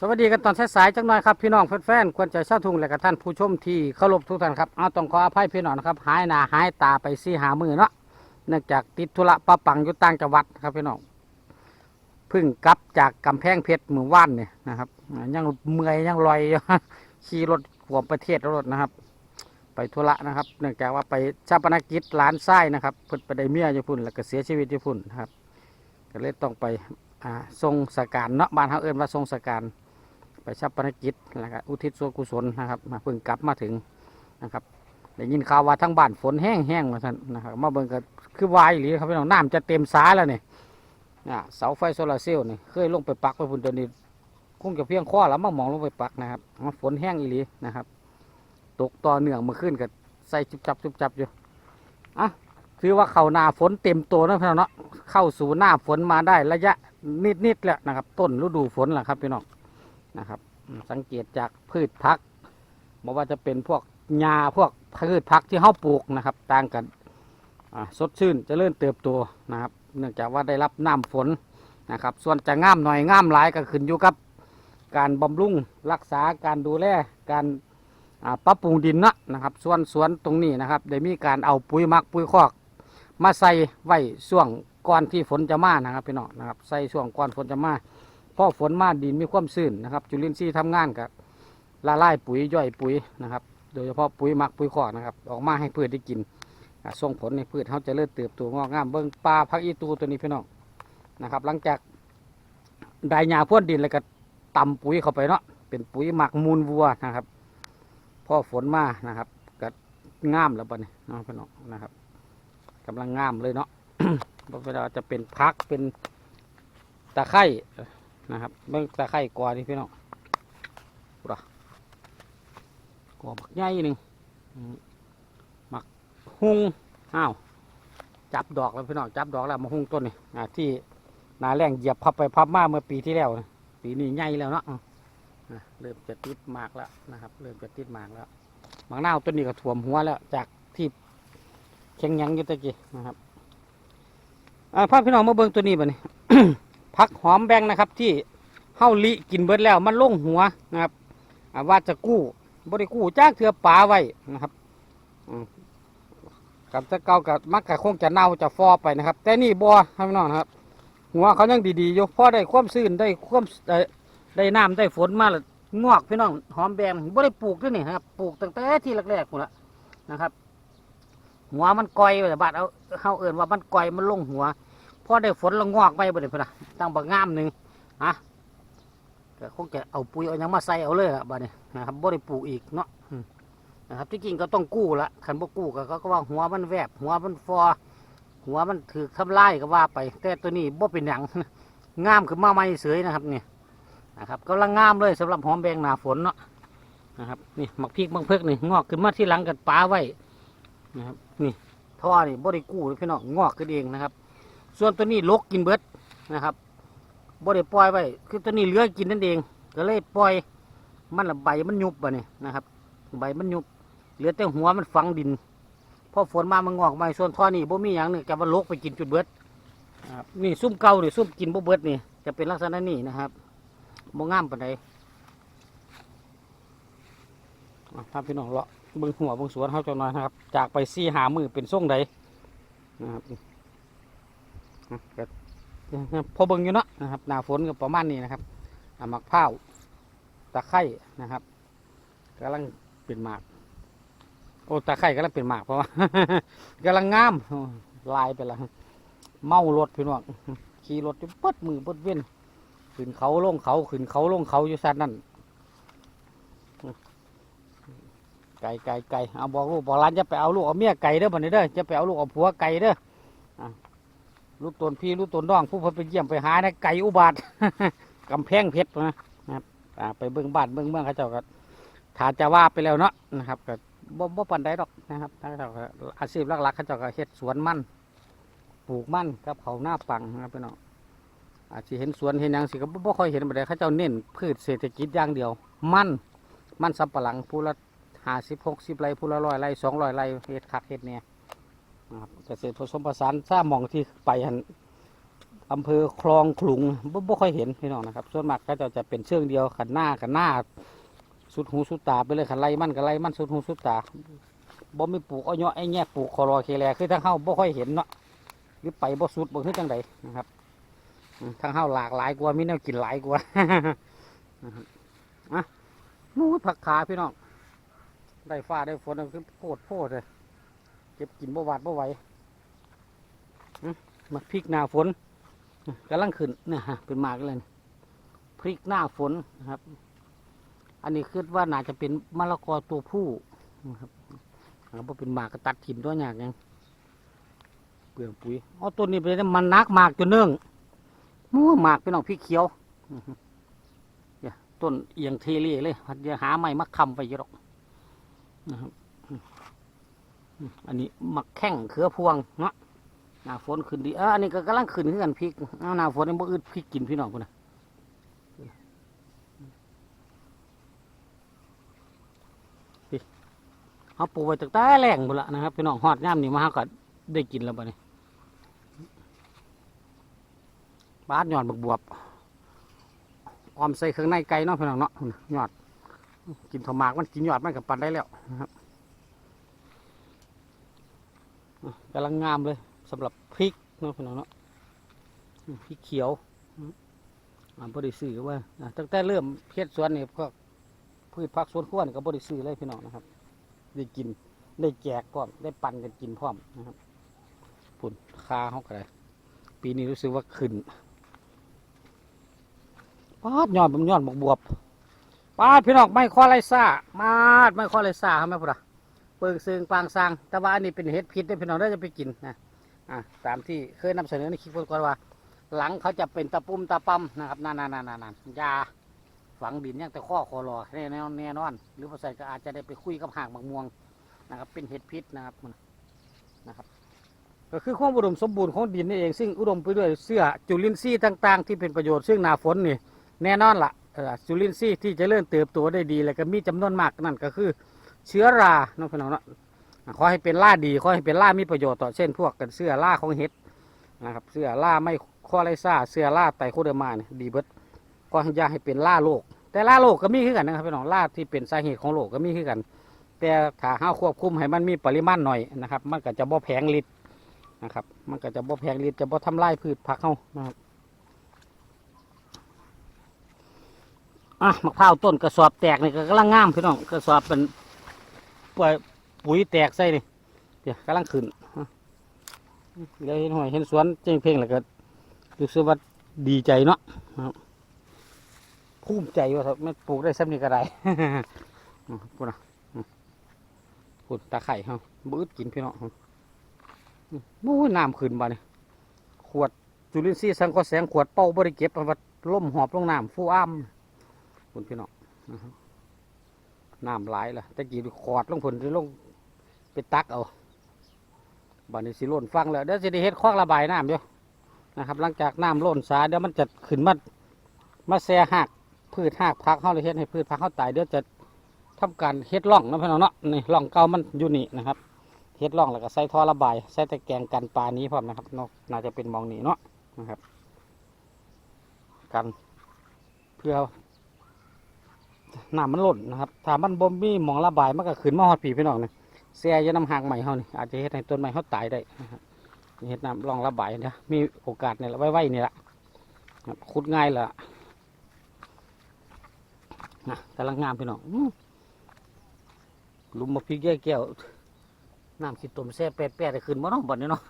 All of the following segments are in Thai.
สวัสดีกันตอนสายๆจังหน่อยครับพี่น้องแฟนๆควรใจเช่าทุ่งและกับท่านผู้ชมที่เคารพทุกท่านครับเอาต้องขออภัยพี่น้องนะครับหายหนาหายตาไปซี่หามือเนาะเนื่องจากติดธุระปะปังอยู่ต่างจังหวัดครับพี่น้องเพิ่งกลับจากกำแพงเพชรเมืองว่านเนี่ยนะครับยังเมื่อยยังลอยขี่รถหัวประเทศรถนะครับ ไปธุระนะครับ เนื่องจากว่าไปชาปนกิจร้านไส้นะครับเพิ่นไปได้เมียอยู่พุ่นแล้วก็เสียชีวิตอยู่พุ่นนะครับก็เลยต้องไปทรงสการเนาะบ้านเขาเอิ้นว่าทรงสการ ไปชับปนกิจแล้วก็อุทิศส่วนกุศลนะครับ มาเพิ่งกลับมาถึงนะครับได้ยินข่าวว่าทั้งบ้านฝนแห้งแห้งมาท่านนะครับมาเบิ่งก็คือวายหรือครับพี่น้องน้ำจะเต็มสาแล้วเนี่ยอ่าเสาไฟโซลาเซลล์นี่เคยลงไปปักไว้พุ่นเดี๋ยวนี้คงจะเพียงข้อแล้วมามองลงไปปักนะครับอ่าฝนแห้งอีหลีนะครับ ตกต่อเนื่องมื่อคืนก็ใส่จุบจับจุบจับอยู่อะถือว่าเข้าหน้าฝนเต็มตัวนะพี่น้องเนาะเข้าสู่หน้าฝนมาได้ระยะนิดๆแล้วนะครับ ต้นฤดูฝนแหละครับพี่น้อง นะครับ สังเกตจากพืชพักบอกว่าจะเป็นพวกหญ้าพวกพืชพักที่เฮาปลูกนะครับต่างกันสดชื่นเจะเริ่มเติบโตนะครับ เนื่องจากว่าได้รับน้ำฝนนะครับ ส่วนจะง่ามหน่อยง่ามหลายก็ขึ้นอยู่กับการบำรุงรักษาการดูแลการปรับปรุงดินนะนะครับ ส่วนสวนตรงนี้นะครับได้มีการเอาปุ๋ยหมักปุ๋ยคอก มาใส่ไว้ช่วงก่อนที่ฝนจะมานะครับพี่น้องนะครับ ใส่ช่วงก่อนฝนจะมา พอฝนมาดินมีความชื้นนะครับ จุลินทรีย์ทำงานกับละลายปุ๋ยย่อยปุ๋ยนะครับ โดยเฉพาะปุ๋ยหมักปุ๋ยคอกนะครับ ออกมาให้พืชได้กินส่งผลในพืชเขาจะเริ่มเติบโตงอกงามเบิ้งปลาพักอีตูตัวนี้พี่น้องนะครับ หลังจากได้หญ้าพ่นดินแล้วก็ตำปุ๋ยเข้าไปเนาะเป็นปุ๋ยหมักมูลวัวนะครับพอฝนมานะครับก็งามแล้วปะเนี่ยน้องพี่น้องนะครับกำลังงามเลยเนาะเวลาจะเป็นพักเป็นตะไคร่ นะครับเบิ่งตะไคร่กอนี่พี่น้องกูดกอบักใหญ่หนึ่งหมักหุงอ้าวจับดอกแล้วพี่น้องจับดอกแล้วมาหุงต้นนี่อ่าที่นาแรงเหยียบพับไปพับมาเมื่อปีที่แล้วปีนี้ใหญ่แล้วเนาะอะเริ่มจะติดหมากแล้วนะครับ เริ่มจะติดหมากแล้วหมากนาต้นนี้ก็ถ่วมหัวแล้วจากที่แข็งยังอยู่ตะกี้นะครับอ่าพาพี่น้องมาเบิ่งตัวนี้บ่นี่ ผักหอมแบงนะครับ ที่เฮาลิกินเบิดแล้วมันลงหัวนะครับว่าจะกู้บริกู้จ้างเถื่อป่าไว้นะครับกับจะเก่ากับมักกะคงจะเน่าจะฟอไปนะครับ แต่นี่บัวครับพี่น้องครับ หัวเขายังดีๆอยู่พอได้ความซื่นได้ความได้ได้น้ำได้ฝนมาล้วงอกพี่น้องหอมแบงบ่ได้ปลูกด้วยนี่ครับปลูกตั้งแต่ที่แรกๆพุ่นละนะครับ หัวมันก่อยแต่บาดเอาเฮาเอิ้นว่ามันก่อยมันลงหัว พอได้ฝนและงอกไปบ่ได้พุ่นน่ะตั้งบักงามหนึ่งอะก็คงจะเอาปุ๋ยเอาหยังมาใส่เอาเลยล่ะบัดนี้นะครับบ่ได้ปลูกอีกเนาะนะครับที่จริงก็ต้องกู้ละคันบ่กู้ก็เขาก็ว่าหัวมันแวบ หัวมันฟอ หัวมันถือทำลายก็ว่าไป แต่ตัวนี้บ่เป็นหยังงามขึ้นมาใหม่เสยนะครับเนี่ยนะครับกำลังงามเลยสำหรับหอมแบงหนาฝนเนาะนะครับนี่หมักพริกมักเพิกนี่งอกขึ้นมาที่หลังกันปลาไว้นะครับนี่ท่อนี่บ่ได้กู้พี่น้องงอกขึ้นเองนะครับ ส่วนตัวนี้ลกกินเบิดนะครับบ่ได้ปล่อยไว้คือตัวนี้เหลือกินนั่นเองก็เลยปล่อยมันละใบมันยุบบ่เนี่ยนะครับ ใบมันยุบเหลือแต่หัวมันฝังดินพอฝนมามันงอกใหม่ส่วนท่อนี่บ่มีอย่างหนึงจะว่าลกไปกินจุดเบิดนี่ซุ่มเก่านี่ซุ่มกินบ่เบิดนี่จะเป็นลักษณะนี้นะครับบ่งามปานใดอะพาพี่น้องเลาะเบิ่งหัวเบิ่งสวนเฮาจังหน่อยนะครับ จากไปซี่หามือเป็นส่งใดนะครับ ก็พอเบิ่งอยู่เนาะนะครับหน้าฝนก็ประมาณนี้นะครับหมักเผาตะไคร่นะครับกำลังเป็นหมาก โอ้ตะไคร่กำลังเป็นหมากเพราะว่ากำลังงามลายไปแล้วเมารถพี่น้องขี่รถอยู่เปิดมือเปิดเว้นขึ้นเขาลงเขาขึ้นเขาลงเขาอยู่สั้นนั่นไก่ไก่ไก่เอาบอกลูกบอกหลานจะไปเอาลูกเอาเมียไก่เด้อบัดนี้เด้อจะไปเอาลูกเอาผัวไก่เด้อ ลูกตนพี่ลูกตนน้อง ผู้เพิ่นไปเยี่ยมไปหานะไก่อุบาทกำแพงเพชรนะครับไปเบิ่งบ้านเบิ่งเมืองเขาเจ้าก็ถาจะว่าไปแล้วเนาะนะครับก็บ่บ่ปันใดดอกนะครับเขาเจ้าอาชีพหลักๆเขาเจ้าก็เฮ็ดสวนมันปลูกมันกับเขาหน้าปังนะครับพี่น้องอาจสิเห็นสวนเห็นยังสิก็บ่บ่ค่อยเห็นบ่ได้เขาเจ้าเน้นพืชเศรษฐกิจอย่างเดียว มันมันสำปะหลังผู้ละ50 60ไร่ผู้ละ100ไร่200ไร่เฮ็ดคักเฮ็ดเนี่ย นะครับเกษตรผสมผสานทราบมองที่ไปหันอำเภอคลองขลุงบ่บ่ค่อยเห็นพี่น้องนะครับส่วนมากก็จะจะเป็นเชิงเดียวขันหน้าขันหน้าสุดหูสุดตาไปเลยขันไล่มันกับไล่มันสุดหูสุดตาบ่มีปลูกอ้อยไอ้แง่ปลูกคอรอเคแลคือทางเฮาบ่ค่อยเห็นเนาะหรือไปบ่สุดบ่คือจังใดนะครับอืมทางเฮาหลากหลายกว่ามีแนวกินหลายกว่านะครับอะนู้ผักขาพี่น้องได้ฟ้าได้ฝนเอาคือโพดโพดเลย เก็บกินบ่หวาดบ่ไหวมักพริกหน้าฝนกำลังขึ้นเนี่ยฮะเป็นหมากเลยพริกหน้าฝนนะครับ อันนี้คิดว่าน่าจะเป็นมะละกอตัวผู้นะครับถ้าบ่เป็นหมากก็ตัดถิ่มตัวอย่างยังเปลืองปุ๋ยอ๋อต้นนี้เป็นมันนักหมากจนเนื่องมู้หมากเป็นน้องพี่เขียวต้นเอียงเทเล่เลยพัดเดี๋ยวหาไม้มาคำไปเยอะหรอกนะครับ อันนี้มักแข้งเขือพวงเนาะหน้าฝนขึ้นดีเอออันนี้ก็กำลังขึ้นขึ้นกันพริกเอาหน้าฝนนี่บ่อึดพริกกินพี่น้องคนนะเขาปลูกไว้ตั้งแต่แรงหมดละนะครับพี่น้องหอดย่ามนี่มาเขาก็ได้กินแล้วบ่เนี่ยบาดยอดบักบวบออมใส่เครื่องในไก่เนาะพี่น้องเนาะหยอดกินถมากมันกินหยอดมันกับปันได้แล้วนะครับอะ กำลังงามเลยสำหรับพริกเนาะพี่น้องเนาะพริกเขียวอ่าบริสื่อว่าอะตั้งแต่เริ่มเพียรสวนนี่ก็พืชผักสวนครัวนี่ก็บริสื่อเลยพี่น้องนะครับ ได้กินได้แจกพร้อมได้ปั่นกันกินพร้อมนะครับปุ่นคาเขาก็ได้ปีนี้รู้สึกว่าขึ้นปาดยอดผมยอดบกบวบปาดพี่น้องไม่ข้อไรซ่ามาดไม่ข้อไรซ่าครับแม่พุทธ ปิงซึงปางซางแต่ว่าอันนี้เป็นเห็ดพิษได้พี่น้องได้จะไปกินนะอะตามที่เคยนำเสนอในคลิปก่อนว่า หลังเขาจะเป็นตะปุ่มตะปั๊มนะครับนานๆๆๆยาฝังดินยังแต่ข้อคอรอแน่นอนแน่นอน หรือภาษาก็อาจจะได้ไปคุยกับหางบางม่วงนะครับ เป็นเห็ดพิษนะครับนะครับก็คือความอุดมสมบูรณ์ของดินนี่เองซึ่งอุดมไปด้วยเสื้อจุลินทรีย์ต่าง ๆ ที่เป็นประโยชน์ซึ่งหนาฝนนี่แน่นอนละ่ะจุลินทรีย์ที่จะเริ่มเติบโตได้ดี แล้วก็มีจำนวนมากนั่นก็คือ เชื้อราน้องพี่น้องเนาะขอให้เป็นล่าดีขอให้เป็นล่ามีประโยชน์ต่อเช่นพวกกันเสื้อล่าของเห็ดนะครับเสื้อล่าไม่ข้อไรซ่าเสื้อล่าไตโคเดมาเนี่ยดีเบิดก็อย่าให้เป็นล่าโรคแต่ล่าโรคก็มีคือกันนะครับพี่น้องล่าที่เป็นสาเหตุของโรคก็มีคือกัน แต่ถ้าห้าควบคุมให้มันมีปริมาณหน่อยนะครับ มันก็จะบ่แพงลิตรนะครับ มันก็จะบ่แพงลิตรจะบ่ทำลายพืชผักเฮานะครับอะมะพร้าวต้นกระสอบแตกนี่ก็กำลังงามพี่น้องกระสอบเป็น ปุ๋ยปุ๋ยแตกใส่นี่เดี๋ยวกำลังขึ้นอะเดี๋ยวเห็นหอยเห็นสวนเจ้งเพ่งแล้วก็รู้สึกว่าดีใจเนาะภูมิใจว่าไม่ปลูกได้ซ้ำนี่ก็ได้พูดนะอืมพูดตาไข่เขาบื้ดกินพี่น้องบู้น้ำขึ้นบ่เนี่ยขวดจุลินทรีย์สังเคราะห์แสงขวดเป่าบริเก็บมันล่มหอบลงน้ำฟูอ้ามคุณพี่น้องนะครับ น้ำไหลล่ะตะกี้ขอดลงผลที่ลงไปตักเอาบ่านี้สิล้นฟังแล้วเดี๋ยวจะได้เฮ็ดคลองระบายน้ำอยู่นะครับ หลังจากน้ำล้นสาเดี๋ยวมันจะขึ้นมามาแซ่หักพืชหากพักเข้าเลยเฮ็ดให้พืชพักเข้าตายเดี๋ยวจะทำการเฮ็ดร่องนะพี่น้องเนาะนี่ร่องเก่ามันอยู่นี่นะครับเฮ็ดร่องแล้วก็ใส่ท่อระบายใส่ตะแกรงกันปลานี้พร้อมนะครับนาะน่าจะเป็นมองนี้เนาะนะครับ กันเพื่อ น้ำมันหล่นนะครับถ้ามันบ่มีหมองระบายมันก็ขึ้นมาฮอดผีพี่น้องนี่เสียยน้ำหางใหม่เขานี่อาจจะเฮ็ดให้ต้นไม้เขาตายได้นะครับเฮ็ดน้ำรองระบายเนี่ยมีโอกาสเนี่ยไว้ๆนี่ละครับขุดง่ายละนะกำลังงามพี่น้องลุมมาพริกแย่แก้วน้ำขี้ตมแซ่แปดแปดๆขึ้นมาน้องบ่อนนี่เนาะ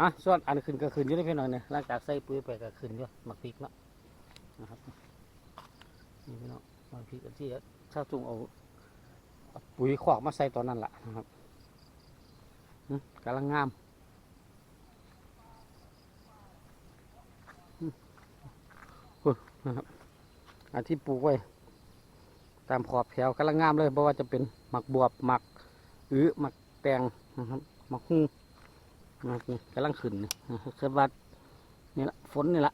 อะส่วนอันขึ้นก็ขึ้นอยู่ได้พี่น้องเนี่ยหลังจากใส่ปุ๋ยไปก็ขึ้นอยู่มาพริกเนาะนะครับนี่พี่น้อง พริกอันที่ถ้าจุงเอาปุ๋ยขอกมาใส่ตอนนั้นแหละนะครับกำลังงามอ๋อนะครับอันที่ปลูกไว้ ตามขอบแถวกำลังงามเลยเพราะว่าจะเป็นหมักบวบหมักอื้อหมักแตงนะครับหมักหุ้งนะครับนี่กำลังขึ้นนะครับคือว่านี่ละฝนนี่ละ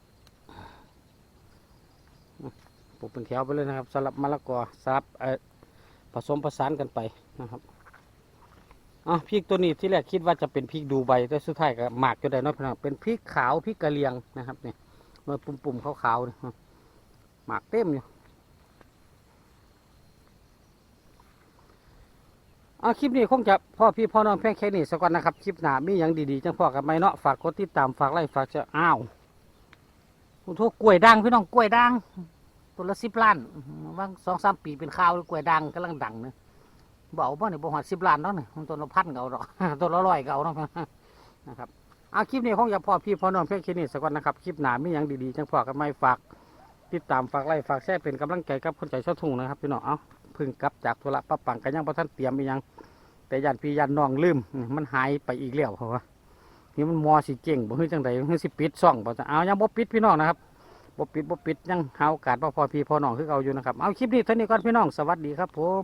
ปลูกเป็นแถวไปเลยนะครับสลับมะละกอสลับผสมผสานกันไปนะครับอ๋อพริกตัวนี้ที่แรกคิดว่าจะเป็นพริกดูใบแต่สุดท้ายก็หมากจนได้น้อยพน้องเป็นพริกขาวพริกกะเหรียงนะครับเนี่ยหน่วยปุ่มๆขาวๆนี่หมากเต็มอยู่เอาคลิปนี้คงจะพ่อพี่พ่อน้องเพียงแค่นี้สักวันนะครับ คลิปหน้ามีอย่างดีๆจังพ่อกันไหมเนาะฝากกดติดตามฝากไลค์ฝากจะอ้าวโอ้โหกล้วยด่างพี่น้องกล้วยด่าง ตัวละสิบล้านอื้อหือว่างสองสามปีเป็นข้าวกล้วยด่างกำลังดังเนยบเอาบ่เนี่ยบ่หอดสิบล้านเนาะนี่มันตัวละพันเก่าดอกตัวละร้อยเก่าเนาะนะครับเอาคลิปนี้คงจะพอพี่พอน้องเพียงแค่นี้สักวันนะครับ คลิปหนามีอย่างดีๆจังพอกันไม่ฝาก ติดตามฝากไลค์ฝากแชร์เป็นกำลังใจกับคนใจชอบทุ่งนะครับพี่น้องเอาพึ่งกลับจากธุระปะปังกันยังพอท่านเตรียมอีหยัง แต่ยันพี่ยันน้องลืมมันหายไปอีกแล้วเพราะว่านี่มันมอสิเก่งบ่คือจังใดคือสิปิดซ่องบ่จะเอายังบ่ปิดพี่น้องนะครับ บ่ปิดบ่ปิดยังหาโอกาสบ่พอพี่พอน้องคือเอาอยู่นะครับ เอาคลิปนี้เท่านี้ก่อนพี่น้อง สวัสดีครับผม